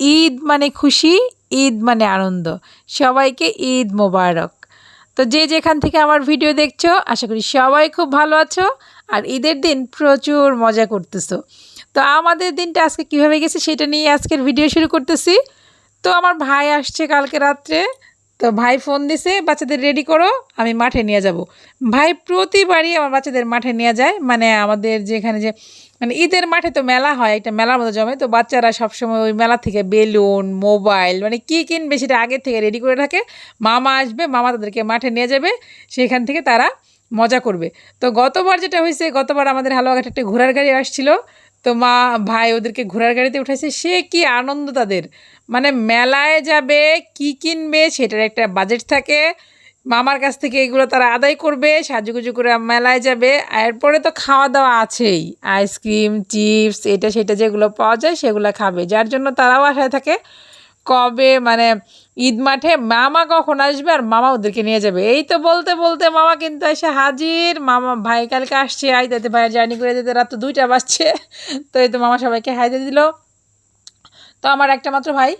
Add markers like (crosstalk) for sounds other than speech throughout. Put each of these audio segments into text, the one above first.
ঈদ মানে খুশি, ঈদ মানে আনন্দ। সবাইকে ঈদ মোবারক। তো যে যেখান থেকে আমার ভিডিও দেখছ, আশা করি সবাই খুব ভালো আছো আর ঈদের দিন প্রচুর মজা করতেছো। তো আমাদের দিনটা আজকে কীভাবে গেছে সেটা নিয়ে আজকের ভিডিও শুরু করতেছি। তো আমার ভাই আসছে কালকে রাত্রে। তো ভাই ফোন দিছে, বাচ্চাদের রেডি করো, আমি মাঠে নিয়ে যাব। ভাই প্রতিবারই আমার বাচ্চাদের মাঠে নিয়ে যায় মানে আমাদের যেখানে যে মানে ঈদের মাঠে তো মেলা হয়, একটা মেলার মতো জমে, তো বাচ্চারা সবসময় ওই মেলা থেকে বেলুন, মোবাইল মানে কী কিনবে সেটা আগের থেকে রেডি করে রাখে। মামা আসবে, মামা তাদেরকে মাঠে নিয়ে যাবে, সেখান থেকে তারা মজা করবে। তো গতবার যেটা হয়েছে, গতবার আমাদের হালুয়াঘাটে একটা ঘোড়ার গাড়ি আসছিল তো মা ভাই ওদেরকে ঘোড়ার গাড়িতে উঠাইছে, সে কি আনন্দ তাদের? মানে মেলায় যাবে, কি কিনবে সেটার একটা বাজেট থাকে। মামার কাছ থেকে এগুলো তারা আদায় করবে, সাজুগুজু করে মেলায় যাবে। এরপরে তো খাওয়া দাওয়া আছেই। আইসক্রিম, চিপস, এটা সেটা যেগুলো পাওয়া যায় সেগুলো খাবে। যার জন্য তারাও আশায় থাকে কবে মানে ঈদ মাঠে মামা কখন আসবে আর মামা ওদেরকে নিয়ে যাবে? এই তো বলতে বলতে মামা কিন্তু এসে হাজির। মামা ভাই কালকে আসছে আই দিতে ভাই জার্নি করে দিতে, রাত তো দুইটা বাজছে। তো এই তো মামা সবাইকে হাইতে দিল। তো আমার একটা মাত্র ভাই,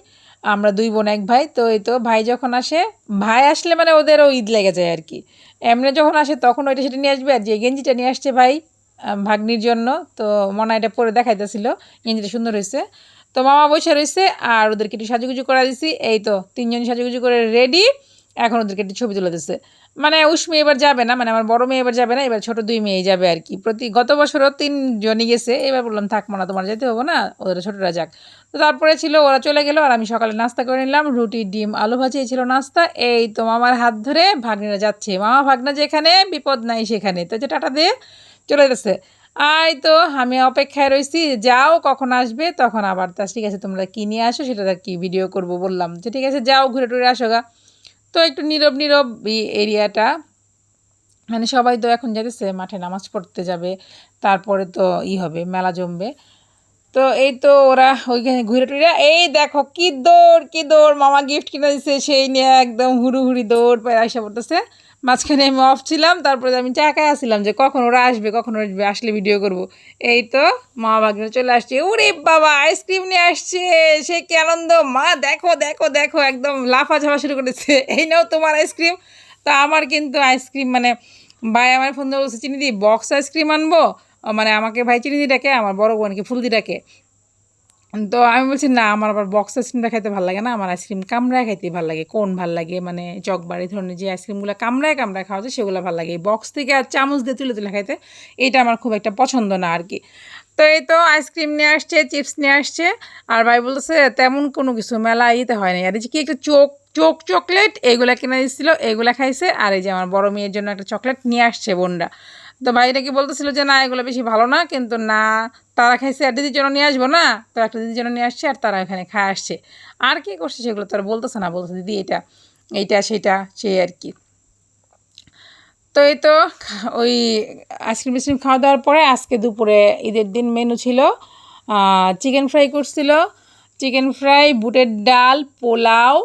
আমরা দুই বোন, এক ভাই। তো এই তো ভাই যখন আসে, ভাই আসলে মানে ওদেরও ঈদ লেগে যায় আর কি। এমনি যখন আসে তখন ওইটা সেটা নিয়ে আসবে আর যে গেঞ্জিটা নিয়ে আসছে ভাই ভাগ্নির জন্য। তো মনে এটা পরে দেখাইতেছিল। গেঞ্জিটা সুন্দর হয়েছে। তো মামা বসে রয়েছে আর ওদেরকে একটু সাজুগুজু করা দিছি। এই তো, তিনজন সাজুগুজু করে রেডি এখন ওদেরকে একটু ছবি তুলে দিচ্ছে মানে উষ্মি এবার যাবে না মানে আমার বড় মেয়ে এবার যাবে না, এবার ছোট দুই মেয়ে যাবে আর কি। প্রতি গত বছরও তিনজনই গেছে, এবার বললাম, থাক না তোমার যেতে হব না, ওদের ছোটরা যাক। তো তারপরে ছিল, ওরা চলে গেলো আর আমি সকালে নাস্তা করে নিলাম, রুটি, ডিম, আলু ভাজি ছিল নাস্তা। এই তো মামার হাত ধরে ভাগ্নিরা যাচ্ছে। মামা ভাগনা যেখানে, বিপদ নাই সেখানে। তো যে টাটা দিয়ে চলে গেছে। আই তো, আমি অপেক্ষায় রয়েছি যাও, কখন আসবে? তখন আবার তা, ঠিক আছে, তোমরা কী নিয়ে আসো? সেটা আর কি ভিডিও করব বললাম। যে ঠিক আছে, যাও, ঘুরে টুরে আসো গা। তো একটু নীরব নীরব এরিয়াটা মানে সবাই তো এখন যেতেছে মাঠে নামাজ পড়তে যাবে, তারপরে তো ই হবে, মেলা জমবে। তো এই তো ওরা ওইখানে ঘুরে টুরে, এই দেখো কি দৌড় কি দৌড়, মামা গিফট কিনে দিচ্ছে সেই নিয়ে একদম হুড়ু হুড়ি দৌড় পায়ে আসা পড়তেছে। মাঝখানে আমি অফ ছিলাম, তারপরে আমি চাকায় আসছিলাম যে কখন ওরা আসবে, কখন আসবে, আসলে ভিডিও করব। এই তো মা বাগিনা চলে আসছে। ওরে বাবা আইসক্রিম নিয়ে আসছে, সে কি আনন্দ? মা, দেখো দেখো দেখো, একদম লাফা ঝাফা শুরু করেছে। (laughs) এই নাও তোমার আইসক্রিম তো আমার কিন্তু আইসক্রিম মানে ভাই আমার ফোন দিয়ে বলছে, চিনি দি বক্স আইসক্রিম আনব? মানে আমাকে ভাই চিনি দি ডাকে, আমার বড় বোনকে ফুলদি ডাকে। তো আমি বলছি, না, আমার আবার বক্স আইসক্রিমটা খাইতে ভালো লাগে না। আমার আইসক্রিম কামড়ায় খাইতে ভালো লাগে। কোন ভালো লাগে? মানে চকবাড়ি ধরনের যে আইসক্রিমগুলো কামড়ায় কামড়ায় খাওয়া যায়, সেগুলো ভালো লাগে। বক্স থেকে আর চামচ দিয়ে তুলে তুলে খাইতে এটা আমার খুব একটা পছন্দ না আর কি। তো এই তো আইসক্রিম নিয়ে আসছে চিপস নিয়ে আসছে। আর ভাই বলতেছে, তেমন কোনো কিছু মেলা ইতে হয় না আর কি একটা চোখ চোখ চকলেট এগুলা কিনে দিচ্ছিল এগুলা খাইছে। আর এই যে আমার বড় মেয়ের জন্য একটা চকলেট নিয়ে আসছে বোনরা। তো ভাইটা কি বলতেছিল যে, না, এগুলো বেশি ভালো না, কিন্তু না, তারা খাইছে আর দিদির জন্য নিয়ে আসব না। তো একটা দিদির জন্য নিয়ে আসছে আর তারা এখানে খায় আসছে। আর কি করছে সেগুলো তারা বলতেছে না, বলতেছে, দিদি, এটা, এইটা, সেটা, সে আর কি। তো এই তো ওই আইসক্রিম আইসক্রিম খাওয়া দাওয়ার পরে আজকে দুপুরে ঈদের দিন মেনু ছিল চিকেন ফ্রাই করছিল। চিকেন ফ্রাই, বুটের ডাল, পোলাও,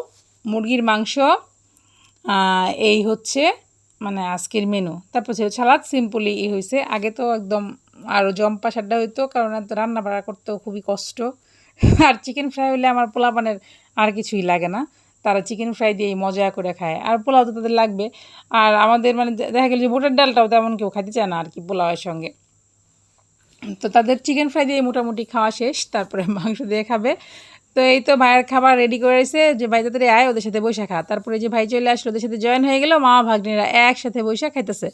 মুরগির মাংস এই হচ্ছে মানে আজকের মেনু তারপর ছিল সালাদ সিম্পলি ই হয়েছে আগে তো একদম আরও জম্পা সাড্ডা হইতো, কারণ এত রান্না বাড়া করতেও খুবই কষ্ট। আর চিকেন ফ্রাই হলে আমার পোলাপানের আর কিছুই লাগে না। তারা চিকেন ফ্রাই দিয়েই মজা করে খায়। আর পোলাও তো তাদের লাগবে। আর আমাদের মানে দেখা গেল যে বুটের ডালটাও তেমন কেউ খাইতে চায় না আর কি পোলাওয়ের সঙ্গে। তো তাদের চিকেন ফ্রাই দিয়ে মোটামুটি খাওয়া শেষ। তারপরে মাংস দিয়ে খাবে। তো এই তো ভাইয়ের খাবার রেডি করেছে যে ভাই তাদের আয়, ওদের সাথে বসে খা। তারপরে যে ভাই চলে আসলো, ওদের সাথে জয়েন হয়ে গেলো, মামা ভাগ্নিরা একসাথে বসে খাইতেছে।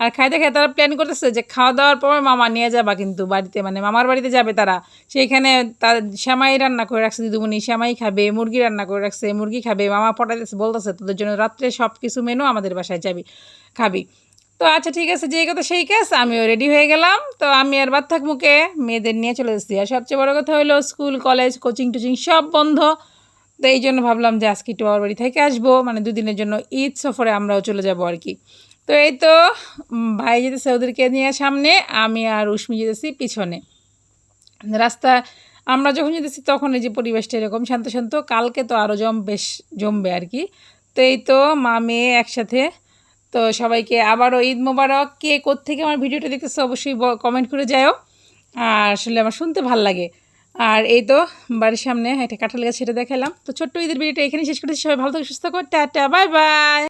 আর খাইতে খাইতে তারা প্ল্যান করতেছে যে খাওয়া দাওয়ার পর মামা নিয়ে যাবা কিন্তু বাড়িতে মানে মামার বাড়িতে যাবে তারা। সেইখানে তার শ্যামাই রান্না করে রাখছে দিদুমনি শ্যামাই খাবে, মুরগি রান্না করে রাখছে, মুরগি খাবে, মামা পটাইতেছে, বলতেছে, তোদের জন্য রাত্রে সব কিছু মেনু আমাদের বাসায় যাবি, খাবি। তো আচ্ছা ঠিক আছে যে কথা সেই কাজ আমিও রেডি হয়ে গেলাম। তো আমি আর বাদ থাক মুখে মেয়েদের নিয়ে চলে এসেছি। আর সবচেয়ে বড় কথা হলো স্কুল কলেজ কোচিং টোচিং সব বন্ধ। তো এই জন্য ভাবলাম যে আজকে একটু বাড়ি থেকে আসব। মানে দুদিনের জন্য ঈদ সফরে আমরাও চলে যাব আর কি। তো এই তো ভাই যেতেছে ওদেরকে নিয়ে সামনে, আমি আর উষ্মি যেতেছি পিছনে। রাস্তা, আমরা যখন যেতেছি তখন এই যে পরিবেশটা এরকম শান্ত শান্ত, কালকে তো আরও জম, বেশ জমবে আর কি। তো এই তো, মা, মেয়ে একসাথে তো সবাইকে আবারও ঈদ মোবারক। কে থেকে আমার ভিডিওটা দেখতেছে অবশ্যই কমেন্ট করে যাও আর আসলে আমার শুনতে ভালো লাগে। আর এই তো বাড়ির সামনে একটা কাঁঠাল গাছ, সেটা দেখালাম। তো ছোট্ট ঈদের ভিডিওটা এখানে শেষ করেছি সবাই ভালো থাকে, সুস্থ কর টাটা, বাই বাই।